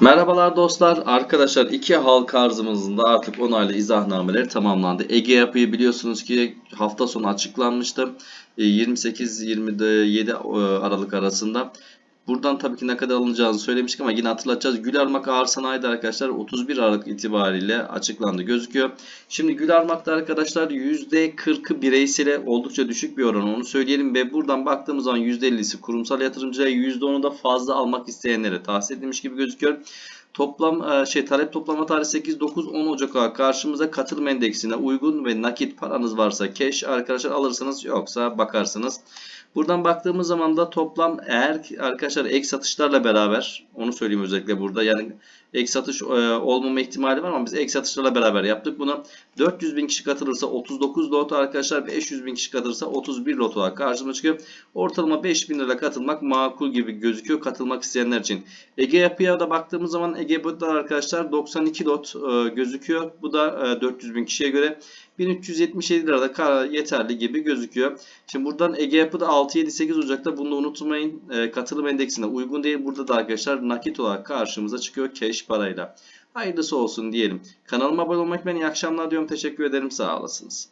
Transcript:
Merhabalar dostlar. Arkadaşlar iki halka arzımızın da artık onaylı izahnameleri tamamlandı. Ege yapıyı biliyorsunuz ki hafta sonu açıklanmıştı. E, 28-27 Aralık arasında. Buradan tabii ki ne kadar alınacağını söylemiştik ama yine hatırlatacağız. Gülermak Ağır Sanayi'de arkadaşlar 31 Aralık itibariyle açıklandı gözüküyor. Şimdi Gülermak'ta arkadaşlar %40'ı bireysele oldukça düşük bir oran onu söyleyelim ve buradan baktığımız zaman %50'si kurumsal yatırımcıya %10'u da fazla almak isteyenlere tahsis edilmiş gibi gözüküyor. Toplam e, şey talep toplama tarihi 8 9 10 Ocak ayı karşımıza katılım endeksine uygun ve nakit paranız varsa cash arkadaşlar alırsanız yoksa bakarsınız. Buradan baktığımız zaman da toplam eğer arkadaşlar ek satışlarla beraber onu söyleyeyim özellikle burada yani ek satış e, olmama ihtimali var ama biz ek satışlarla beraber yaptık bunu. 400 bin kişi katılırsa 39 lot arkadaşlar 500 bin kişi katılırsa 31 lot olarak karşımıza çıkıyor. Ortalama 5000 lira katılmak makul gibi gözüküyor katılmak isteyenler için. Ege yapıya da baktığımız zaman Ege yapıda arkadaşlar 92 lot e, gözüküyor. Bu da e, 400 bin kişiye göre 1377 lirada ka- yeterli gibi gözüküyor. Şimdi buradan Ege Yapı'da 6-7-8 Ocak'ta bunu unutmayın. E, katılım endeksine uygun değil. Burada da arkadaşlar nakit olarak karşımıza çıkıyor cash parayla. Hayırlısı olsun diyelim. Kanalıma abone olmak ben iyi akşamlar diyorum. Teşekkür ederim. Sağ olasınız.